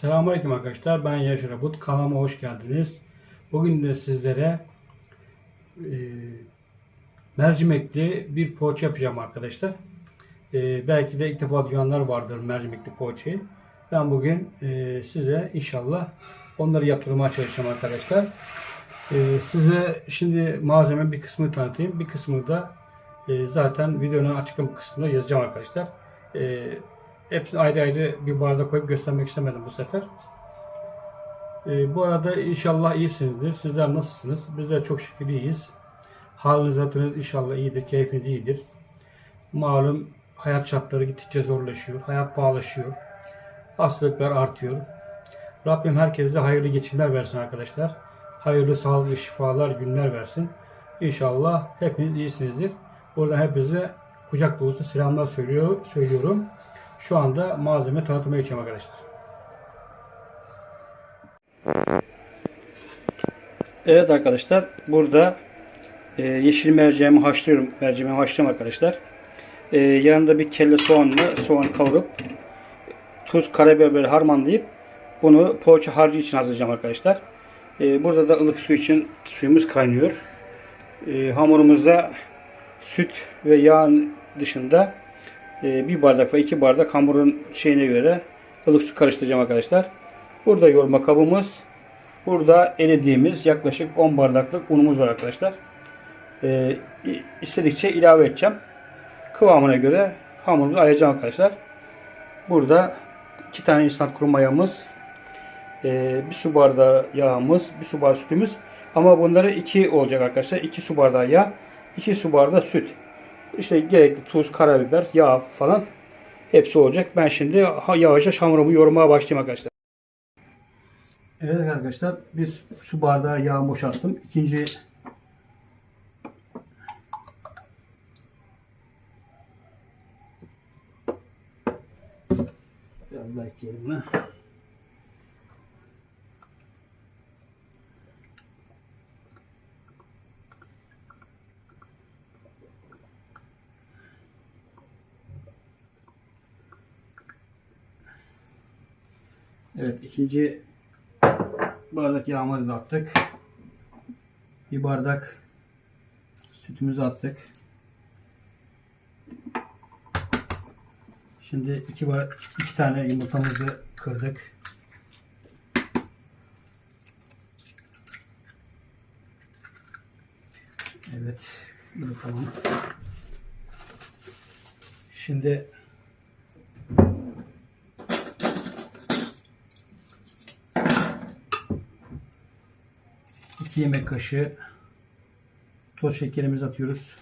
Selamünaleyküm arkadaşlar. Ben Yaşar Abut. Kanalıma hoş geldiniz. Bugün de sizlere e, mercimekli bir poğaça yapacağım arkadaşlar. E, belki de ilk defa duyanlar vardır mercimekli poğaçayı. Ben bugün e, size inşallah onları yaptırmaya çalışacağım arkadaşlar. E, size şimdi malzeme bir kısmını tanıtayım. Bir kısmını da e, zaten videonun açıklama kısmında yazacağım arkadaşlar. E, Hepsini ayrı ayrı bir barda koyup göstermek istemedim bu sefer. Ee, bu arada inşallah iyisinizdir. Sizler nasılsınız? Bizler çok şükür iyiyiz. Haliniz hatırınız inşallah iyidir. Keyfiniz iyidir. Malum hayat şartları gittikçe zorlaşıyor. Hayat pahalaşıyor. Hastalıklar artıyor. Rabbim herkese hayırlı geçimler versin arkadaşlar. Hayırlı sağlıklı şifalar, günler versin. İnşallah hepiniz iyisinizdir. Buradan hepinize kucak dolusu selamlar söylüyor, söylüyorum. Şu anda malzeme tanıtmaya geçiyorum arkadaşlar. Evet arkadaşlar burada e, yeşil mercimeğimi haşlıyorum. Mercimeğimi haşlıyorum arkadaşlar. E, yanında bir kelle soğanla soğan kavurup tuz, karabiber harmanlayıp bunu poğaça harcı için hazırlayacağım arkadaşlar. E, burada da ılık su için suyumuz kaynıyor. E, hamurumuzda süt ve yağın dışında bir bardak ve iki bardak hamurun şeyine göre ılık su karıştıracağım arkadaşlar. Burada yoğurma kabımız. Burada elediğimiz yaklaşık 10 bardaklık unumuz var arkadaşlar. E, istedikçe ilave edeceğim. Kıvamına göre hamurumuzu ayıracağım arkadaşlar. Burada iki tane instant kuru mayamız, e, bir su bardağı yağımız, bir su bardağı sütümüz. Ama bunları iki olacak arkadaşlar. 2 su bardağı yağ, 2 su bardağı süt. İşte gerekli tuz, karabiber, yağ falan hepsi olacak. Ben şimdi yavaş yavaş hamurumu yoğurmaya başlayayım arkadaşlar. Evet arkadaşlar biz su bardağı yağ boşalttım. İkinci Biraz daha ekleyelim buna. Evet ikinci bardak yağımızı da attık. Bir bardak sütümüzü attık. Şimdi iki, bar, iki tane yumurtamızı kırdık. Evet. Bu tamam. Şimdi 2 yemek kaşığı toz şekerimizi atıyoruz.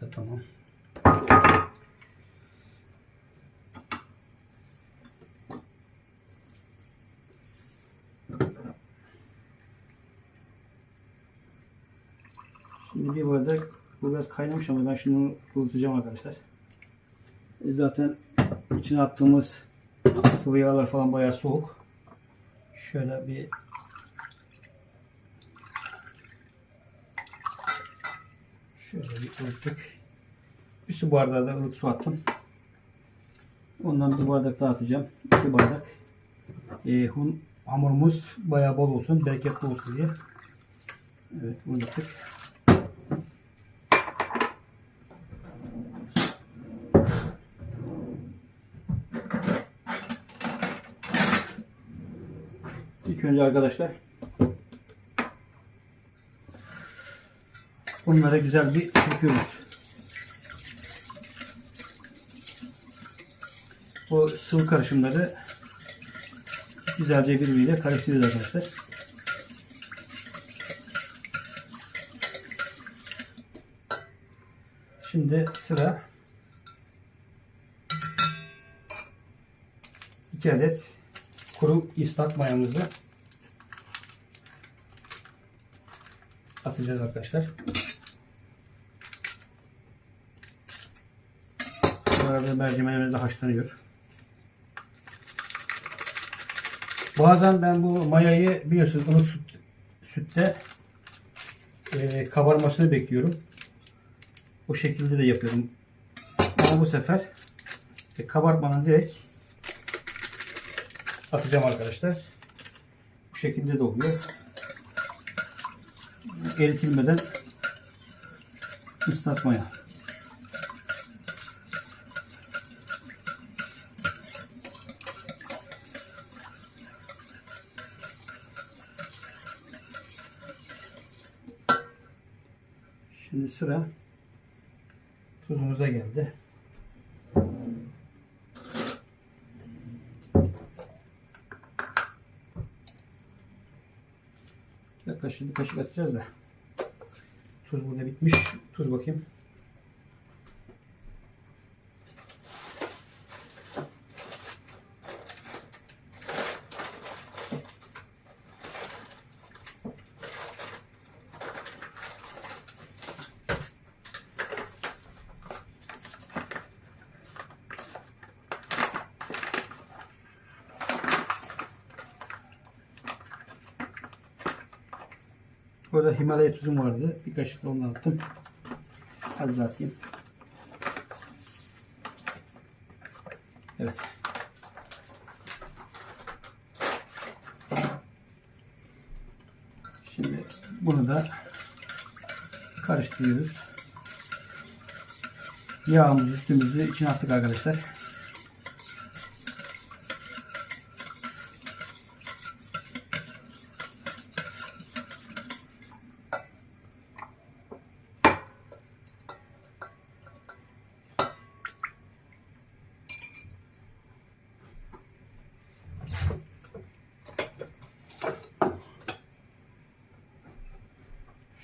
Da tamam. Şimdi bir bardak bu biraz kaynamış ama ben şimdi ılıtacağım arkadaşlar. E zaten içine attığımız Sıvı yağlar falan bayağı soğuk. Şöyle bir şöyle bir ılıttık. Bir su bardağı da ılık su attım. Ondan bir bardak daha atacağım. İki bardak. E, hun, hamurumuz bayağı bol olsun, bereketli olsun diye. Evet, ılıttık. İlk önce arkadaşlar bunları güzel bir çırpıyoruz. Bu sıvı karışımları güzelce birbiriyle karıştırıyoruz arkadaşlar. Şimdi sıra 2 adet kuru ıslak mayamızı atacağız arkadaşlar. Bu arada mercimeğimiz de haşlanıyor. Bazen ben bu mayayı biliyorsunuz ılık süt, sütte e, kabarmasını bekliyorum. O şekilde de yapıyorum. Ama bu sefer e, kabartmadan direkt atacağım arkadaşlar. Bu şekilde de oluyor. Eritilmeden ıslatmaya. Şimdi sıra tuzumuza geldi. Bir kaşık atacağız da. Tuz burada bitmiş. Tuz bakayım. Orada Himalaya tuzum vardı. Bir kaşık da ondan attım. Az daha atayım. Evet. Şimdi bunu da karıştırıyoruz. Yağımızı üstümüzü içine attık arkadaşlar.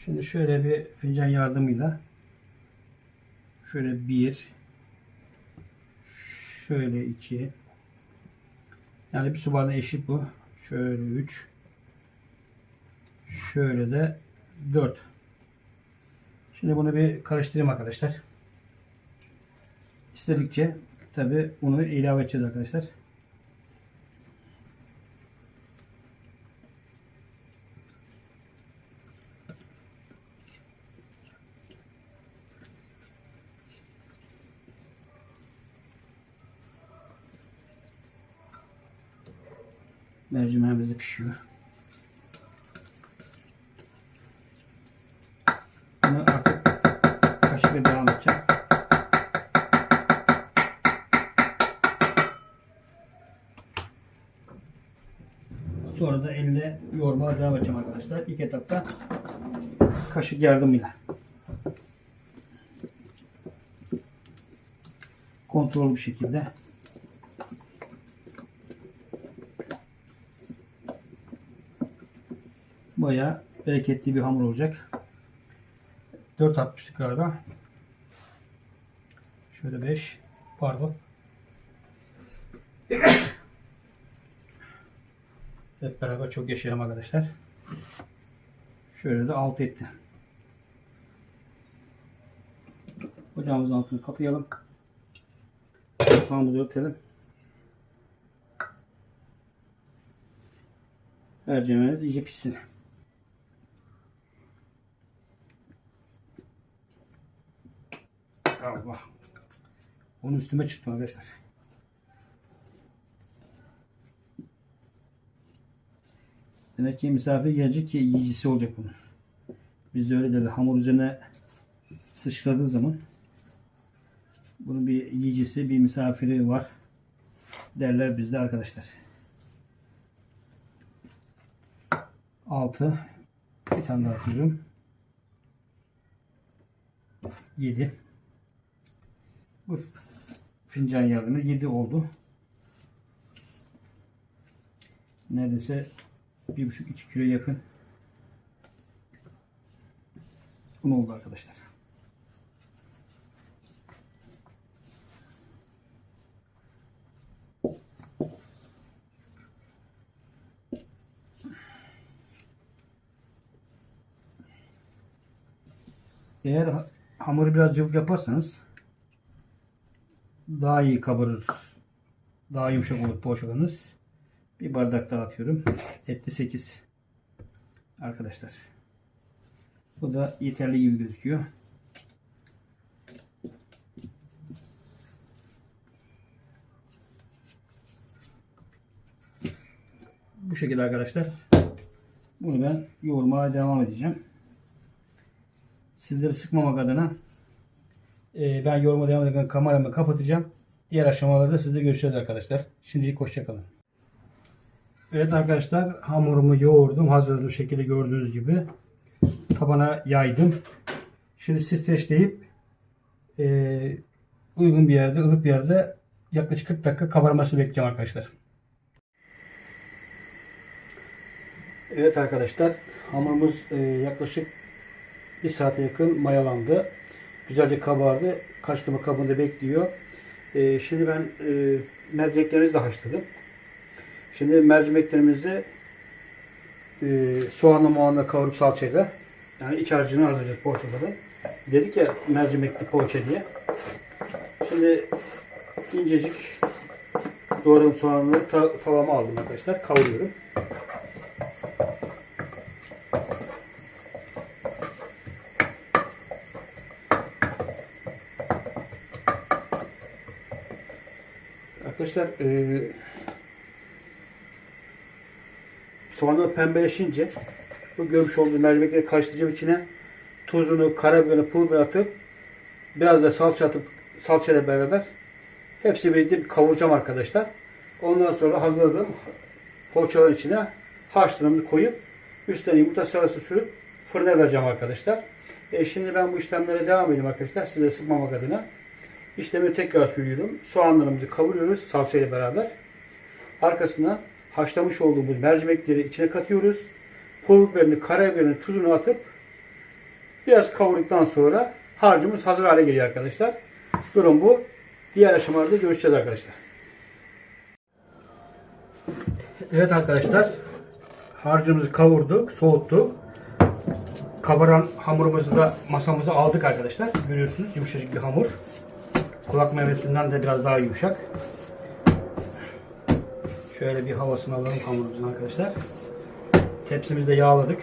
Şimdi şöyle bir fincan yardımıyla şöyle bir şöyle iki yani bir su bardağı eşit bu. Şöyle üç şöyle de dört. Şimdi bunu bir karıştırayım arkadaşlar. İstedikçe tabi bunu ilave edeceğiz arkadaşlar. Mercimeğimiz de pişiyor. Bunu artık kaşıkla devam edeceğim. Sonra da elle yoğurmaya devam edeceğim arkadaşlar. İlk etapta kaşık yardımıyla. Kontrol bir şekilde Bayağı bereketli bir hamur olacak. 4 atmıştık galiba. Şöyle 5. Pardon. Hep beraber çok yaşayalım arkadaşlar. Şöyle de 6 etti. Ocağımızın altını kapayalım. Kapağımızı örtelim. Mercimeğimiz iyice pişsin. Allah. Onun üstüme çıktı arkadaşlar. Demek ki misafir gelecek ki yiyicisi olacak bunun. Bizde öyle derler. Hamur üzerine sıçradığı zaman bunun bir yiyicisi, bir misafiri var derler bizde arkadaşlar. 6 bir tane daha atıyorum. 7 bu fincan yardımı 7 oldu. Neredeyse 1,5-2 kilo yakın un oldu arkadaşlar. Eğer ha- hamuru biraz cıvık yaparsanız daha iyi kabarır. Daha yumuşak olur poğaçalarınız. Bir bardak daha atıyorum. Etli 8. Arkadaşlar. Bu da yeterli gibi gözüküyor. Bu şekilde arkadaşlar. Bunu ben yoğurmaya devam edeceğim. Sizleri sıkmamak adına e, ben yoğurmaya devam ederken kameramı kapatacağım. Diğer aşamalarda sizle görüşeceğiz arkadaşlar. Şimdilik hoşçakalın. Evet arkadaşlar hamurumu yoğurdum. Hazırladığım şekilde gördüğünüz gibi. Tabana yaydım. Şimdi streçleyip e, uygun bir yerde, ılık bir yerde yaklaşık 40 dakika kabarmasını bekleyeceğim arkadaşlar. Evet arkadaşlar hamurumuz e, yaklaşık bir saate yakın mayalandı. Güzelce kabardı. Karıştırma kabında bekliyor. E, şimdi ben e, mercimeklerimizi de haşladım. Şimdi mercimeklerimizi e, soğanla muğanla kavurup salçayla yani iç harcını hazırlayacağız poğaçaları. Dedik ya mercimekli poğaça diye. Şimdi incecik doğradığım soğanları ta tavama aldım arkadaşlar. Kavuruyorum. Arkadaşlar e, soğanlar pembeleşince bu görmüş olduğunuz mercimekleri karıştıracağım içine tuzunu, karabiberini, pul biber atıp biraz da salça atıp salçayla beraber hepsi birlikte bir kavuracağım arkadaşlar. Ondan sonra hazırladığım poğaçaların içine harçlarımızı koyup üstüne yumurta sarısı sürüp fırına vereceğim arkadaşlar. E şimdi ben bu işlemlere devam edeyim arkadaşlar. Size sıkmamak adına. İşlemi tekrar söylüyorum. Soğanlarımızı kavuruyoruz salçayla beraber. Arkasından haşlamış olduğumuz mercimekleri içine katıyoruz. Pul biberini, karabiberini, tuzunu atıp biraz kavurduktan sonra harcımız hazır hale geliyor arkadaşlar. Durum bu. Diğer aşamalarda görüşeceğiz arkadaşlar. Evet arkadaşlar. Harcımızı kavurduk, soğuttuk. Kabaran hamurumuzu da masamıza aldık arkadaşlar. Görüyorsunuz yumuşacık bir hamur. Kulak meyvesinden de biraz daha yumuşak. Şöyle bir havasını alalım hamurumuzun arkadaşlar. Tepsimizi de yağladık.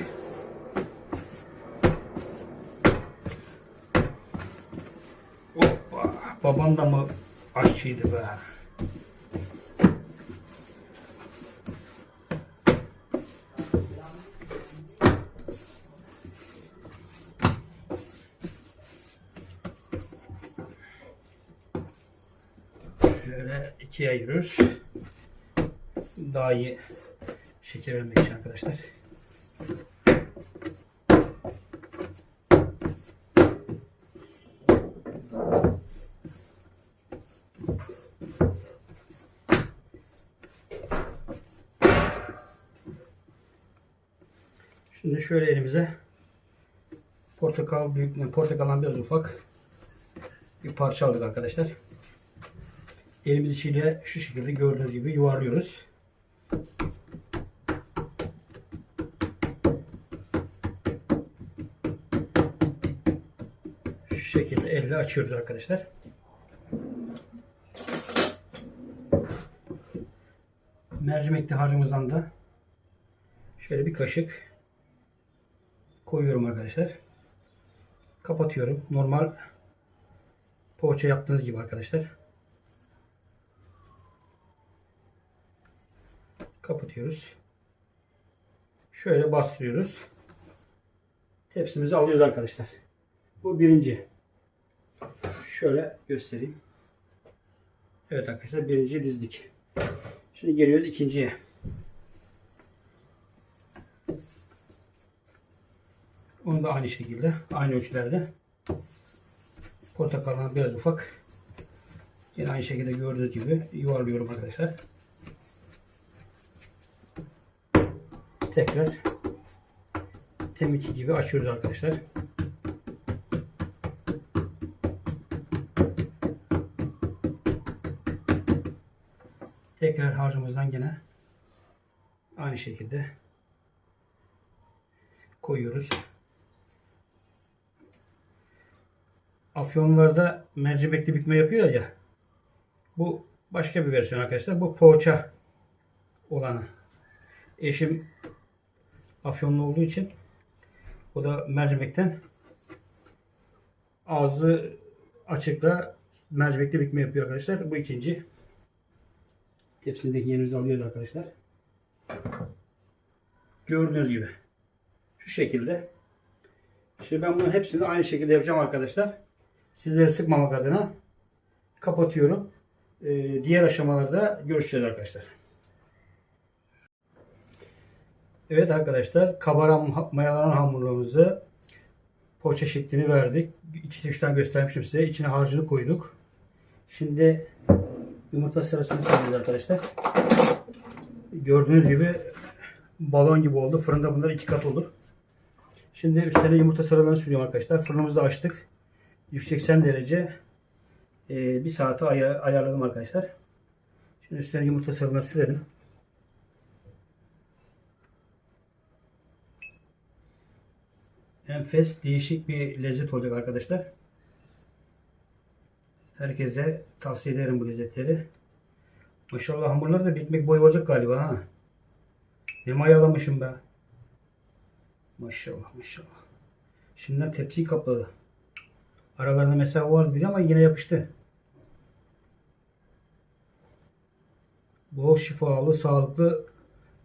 Hoppa. Babam da mı aşçıydı be? Şöyle ikiye ayırıyoruz. Daha iyi şeker vermek için arkadaşlar. Şimdi şöyle elimize portakal büyük portakaldan biraz ufak bir parça aldık arkadaşlar. Elimiz içiyle şu şekilde gördüğünüz gibi yuvarlıyoruz. Şu şekilde elle açıyoruz arkadaşlar. Mercimekli harcımızdan da şöyle bir kaşık koyuyorum arkadaşlar. Kapatıyorum. Normal poğaça yaptığınız gibi arkadaşlar. Kapatıyoruz. Şöyle bastırıyoruz. Tepsimizi alıyoruz arkadaşlar. Bu birinci. Şöyle göstereyim. Evet arkadaşlar birinci dizdik. Şimdi geliyoruz ikinciye. Onu da aynı şekilde, aynı ölçülerde. Portakaldan biraz ufak. Yine aynı şekilde gördüğünüz gibi yuvarlıyorum arkadaşlar. Tekrar teminki gibi açıyoruz arkadaşlar. Tekrar harcımızdan gene aynı şekilde koyuyoruz. Afyonlarda mercimekli bükme yapıyor ya. Bu başka bir versiyon arkadaşlar. Bu poğaça olanı. Eşim afyonlu olduğu için o da mercimekten ağzı açıkla mercimekte bükme yapıyor arkadaşlar. Bu ikinci. Tepsindeki yerimizi alıyoruz arkadaşlar. Gördüğünüz gibi. Şu şekilde. Şimdi ben bunun hepsini aynı şekilde yapacağım arkadaşlar. Sizleri sıkmamak adına kapatıyorum. Ee, diğer aşamalarda görüşeceğiz arkadaşlar. Evet arkadaşlar kabaran mayalanan hamurlarımızı poğaça şeklini verdik. İki üç tane göstermişim size. İçine harcını koyduk. Şimdi yumurta sarısını koyuyoruz arkadaşlar. Gördüğünüz gibi balon gibi oldu. Fırında bunlar iki kat olur. Şimdi üstlerine yumurta sarılarını sürüyorum arkadaşlar. Fırınımızı açtık. 180 derece e, bir saate aya- ayarladım arkadaşlar. Şimdi üstlerine yumurta sarılarını sürelim. Enfes, değişik bir lezzet olacak arkadaşlar. Herkese tavsiye ederim bu lezzetleri. Maşallah hamurlar da bir ekmek olacak galiba ha. Ne mayalamışım be. Maşallah maşallah. Şimdiden tepsiyi kapladı. Aralarında mesafe vardı bir ama yine yapıştı. Bol şifalı, sağlıklı,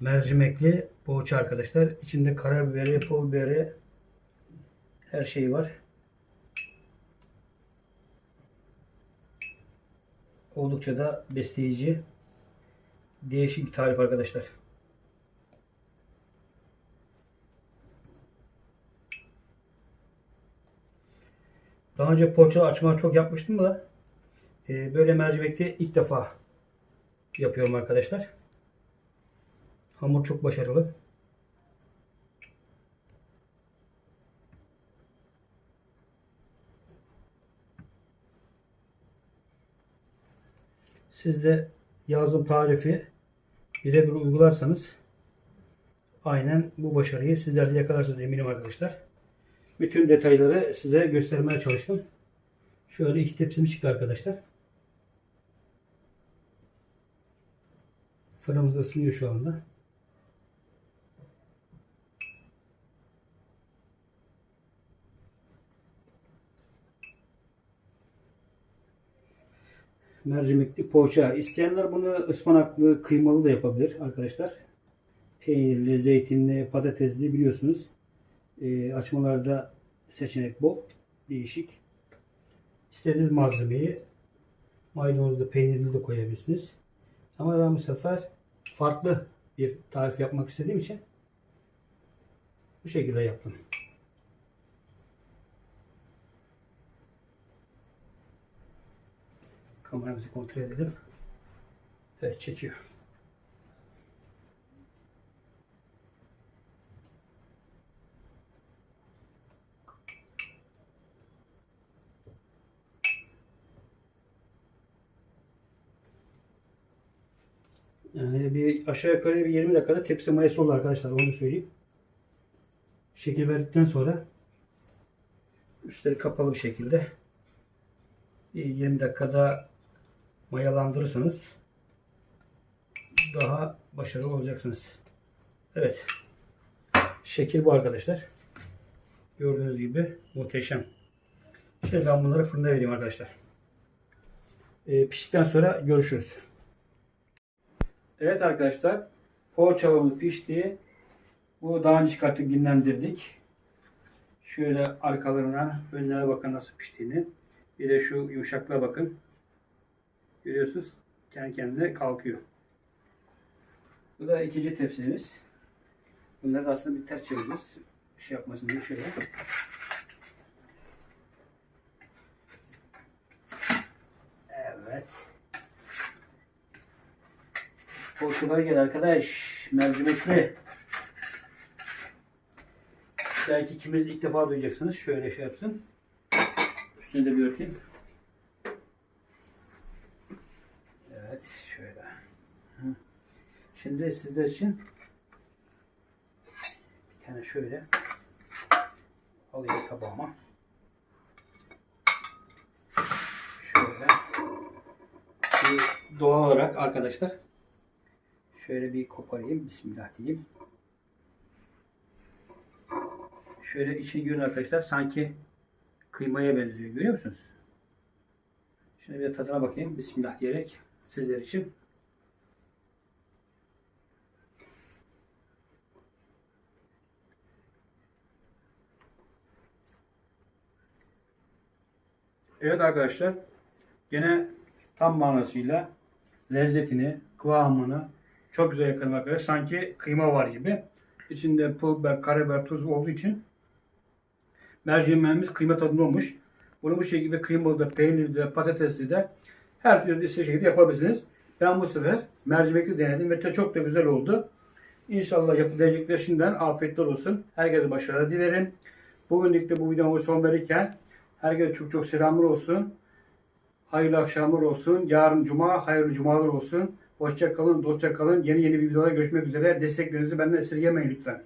mercimekli poğaça arkadaşlar. İçinde karabiberi, pul biberi, her şey var. Oldukça da besleyici. Değişik bir tarif arkadaşlar. Daha önce poğaça açma çok yapmıştım da e, böyle mercimekli ilk defa yapıyorum arkadaşlar. Hamur çok başarılı. Siz de yazdığım tarifi birebir uygularsanız aynen bu başarıyı sizler de yakalarsınız eminim arkadaşlar. Bütün detayları size göstermeye çalıştım. Şöyle iki tepsimiz çıktı arkadaşlar. Fırınımız ısınıyor şu anda. Mercimekli poğaça. İsteyenler bunu ıspanaklı, kıymalı da yapabilir arkadaşlar. Peynirli, zeytinli, patatesli biliyorsunuz. Ee, açmalarda seçenek bol, değişik. İstediğiniz malzemeyi maydanozlu, peynirli de koyabilirsiniz. Ama ben bu sefer farklı bir tarif yapmak istediğim için bu şekilde yaptım. Kameramızı kontrol edelim. Evet çekiyor. Yani bir aşağı yukarı bir 20 dakikada tepsi mayası olur arkadaşlar onu söyleyeyim. Şekil verdikten sonra üstleri kapalı bir şekilde bir 20 dakikada mayalandırırsanız daha başarılı olacaksınız. Evet. Şekil bu arkadaşlar. Gördüğünüz gibi muhteşem. Şimdi ben bunları fırında vereyim arkadaşlar. Ee, piştikten sonra görüşürüz. Evet arkadaşlar. Poğaçalarımız pişti. Bu daha önce çıkarttık dinlendirdik. Şöyle arkalarına, önlerine bakın nasıl piştiğini. Bir de şu yumuşaklığa bakın. Görüyorsunuz kendi kendine kalkıyor. Bu da ikinci tepsimiz. Bunları da aslında bir ters çevireceğiz. Şey yapmasın diye şöyle. Evet. Poğaçalar gel arkadaş. Mercimekli. Belki ikimiz ilk defa duyacaksınız. Şöyle şey yapsın. Üstüne de bir örteyim. Evet şöyle. Hı. Şimdi sizler için bir tane şöyle alayım tabağıma. Şöyle bir doğal olarak arkadaşlar şöyle bir koparayım. Bismillah diyeyim. Şöyle içini görün arkadaşlar. Sanki kıymaya benziyor. Görüyor musunuz? Şimdi bir de tadına bakayım. Bismillah diyerek sizler için. Evet arkadaşlar. Gene tam manasıyla lezzetini, kıvamını çok güzel yakaladım arkadaşlar. Sanki kıyma var gibi. İçinde pul biber, karabiber, tuz olduğu için mercimeğimiz kıyma tadında olmuş. Bunu bu şekilde kıymalı da, peynirli de, patatesli de her türlü istediğiniz şekilde yapabilirsiniz. Ben bu sefer mercimekli denedim ve çok da güzel oldu. İnşallah yapılabilecekler şimdiden afiyetler olsun. Herkese başarılar dilerim. Bugünlük de bu videomu son verirken herkese çok çok selamlar olsun. Hayırlı akşamlar olsun. Yarın cuma hayırlı cumalar olsun. Hoşça kalın, dostça kalın. Yeni yeni videolarda görüşmek üzere. Desteklerinizi benden esirgemeyin lütfen.